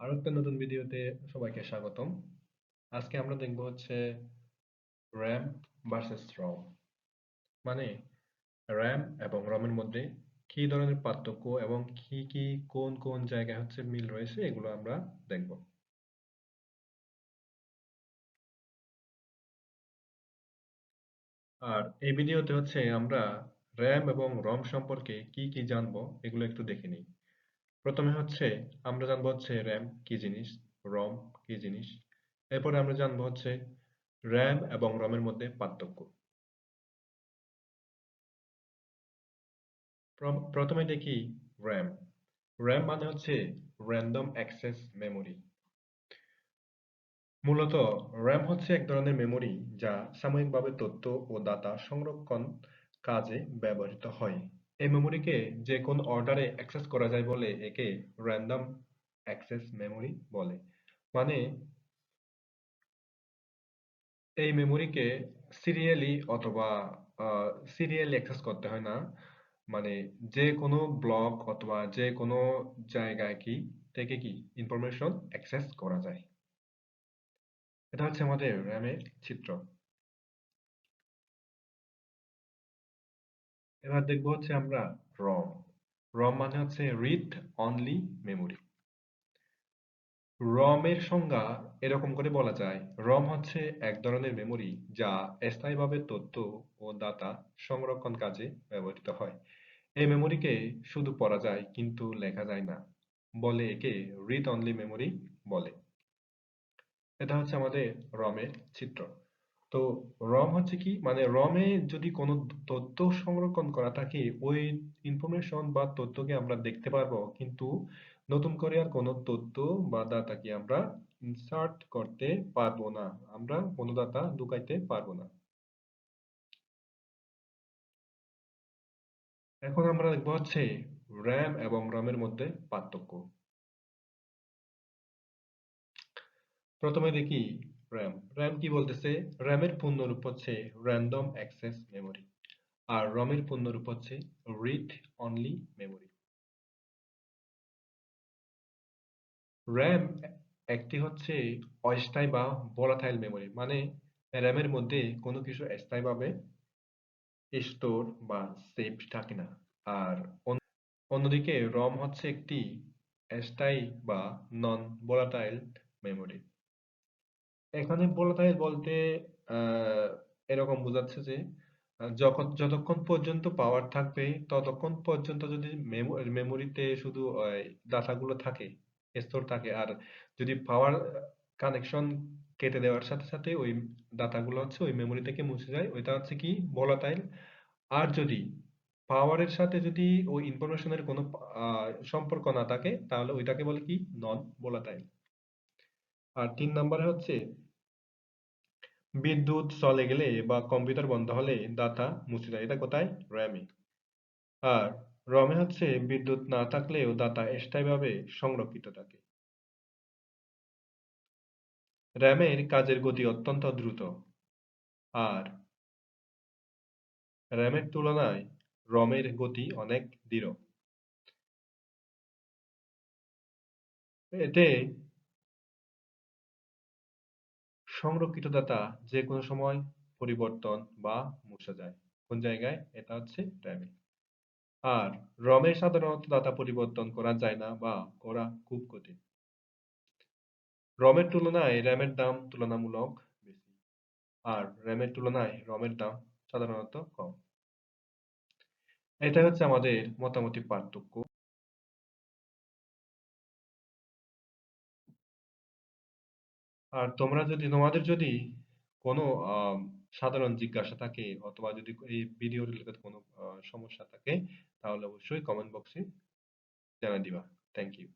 আরও একটা নতুন ভিডিওতে সবাইকে স্বাগতম। আজকে আমরা দেখব হচ্ছে র্যাম ভার্সেস রম মানে র্যাম এবং রমের মধ্যে কি ধরনের পার্থক্য এবং কি কি কোন কোন জায়গায় হচ্ছে মিল রয়েছে এগুলো আমরা দেখব। আর এই ভিডিওতে হচ্ছে আমরা র্যাম এবং রম সম্পর্কে কি কি জানব এগুলো একটু দেখে নিই। প্রথমে হচ্ছে আমরা জানব হচ্ছে র্যাম কি জিনিস, রম কি জিনিস। এরপরে আমরা জানব হচ্ছে র্যাম এবং রমের মধ্যে পার্থক্য। প্রথমে দেখি র্যাম। র্যাম মানে হচ্ছে র্যান্ডম অ্যাক্সেস মেমোরি মূলত র্যাম হচ্ছে এক ধরনের মেমোরি যা সাময়িকভাবে তথ্য ও ডাটা সংরক্ষণ কাজে ব্যবহৃত হয়। এই মেমোরিকে যে কোন অর্ডারে অ্যাক্সেস করা যায় বলে একে র্যান্ডম অ্যাক্সেস মেমোরি বলে। মানে এই মেমোরিকে সিরিয়ালি অথবা সিরিয়ালি অ্যাক্সেস করতে হয় না। মানে যে কোনো ব্লক অথবা যে কোনো জায়গায় কি, থেকে কি ইনফরমেশন অ্যাক্সেস করা যায়। এটা হচ্ছে আমাদের র্যামের চিত্র। এবার দেখব হচ্ছে আমরা রম রম মানে হচ্ছে রিড অনলি মেমোরি রমের সংজ্ঞা এরকম করে বলা যায়। রম হচ্ছে এক ধরনের মেমোরি যা স্থায়ীভাবে তথ্য ও ডাটা সংরক্ষণ কাজে ব্যবহৃত হয়। এই মেমোরিকে শুধু পড়া যায় কিন্তু লেখা যায় না, বলে একে রিড অনলি মেমোরি বলে। এটা হচ্ছে আমাদের রমের চিত্র। তো রম হচ্ছে কি? মানে রমে যদি কোনো তথ্য সংরক্ষণ করা থাকে, ওই ইনফরমেশন বা তথ্যকে আমরা দেখতে পারব। কিন্তু নতুন করে আর কোনো তথ্য বা ডাটা কি আমরা ইনসার্ট করতে পারব না। আমরা কোনো ডাটা ঢুকাইতে পারব না। এখন আমরা দেখব হচ্ছে র্যাম এবং রমের মধ্যে পার্থক্য। প্রথমে দেখি র্যাম র্যাম কি বলতেছে? র্যামের পূর্ণরূপ হচ্ছে র্যান্ডম অ্যাক্সেস মেমোরি আর রমের পূর্ণরূপ হচ্ছে রিড অনলি মেমোরি র্যাম একটি হচ্ছে অস্থায়ী বা ভোলাটাইল মেমোরি মানে র্যামের মধ্যে কোনো কিছু স্থায়ীভাবে স্টোর বা সেভ থাকে না। আর অন্যদিকে রম হচ্ছে একটি স্থায়ী বা নন ভোলাটাইল মেমোরি এখানে ভোলাটাইল বলতে এরকম বোঝাচ্ছে যে, যখন, যতক্ষণ পর্যন্ত পাওয়ার থাকবে, ততক্ষণ পর্যন্ত যদি মেমোরিতে শুধু ডাটাগুলো থাকে স্টোর থাকে, আর যদি পাওয়ার কানেকশন কেটে দেওয়ার সাথে সাথে ওই ডাটাগুলো হচ্ছে ওই মেমোরি থেকে মুছে যায়, ওইটা হচ্ছে কি ভোলাটাইল আর যদি পাওয়ারের সাথে যদি ওই ইনফরমেশনের কোনো সম্পর্ক না থাকে, তাহলে ওইটাকে বলে কি নন ভোলাটাইল আর তিন নম্বরে হচ্ছে বিদ্যুৎ, চলে গেলে বা কম্পিউটার বন্ধ হলে ডাটা মুছে যায় এটা কোথায়? র্যামে আর রমে হচ্ছে বিদ্যুৎ না থাকলেও ডাটা স্থায়ীভাবে সংরক্ষিত থাকে। র্যামের কাজের গতি অত্যন্ত দ্রুত। আর র্যামের তুলনায় রমের গতি অনেক দৃঢ়। এতে সংরক্ষিত ডাটা যে কোনো সময় পরিবর্তন বা মুছে যায়। কোন জায়গায়? এটা হচ্ছে র্যামে আর রমে সাধারণত ডাটা পরিবর্তন করা যায় না বা করা খুব কঠিন। রমের তুলনায় র্যামের দাম তুলনামূলক বেশি। আর র্যামের তুলনায় রমের দাম সাধারণত কম। এটা হচ্ছে আমাদের মোটামুটি পার্থক্য। আর তোমরা যদি, তোমাদের যদি কোনো সাধারণ জিজ্ঞাসা থাকে অথবা যদি এই ভিডিও রিলেটেড কোনো সমস্যা থাকে, তাহলে অবশ্যই কমেন্ট বক্সে জানাই দিবা। Thank you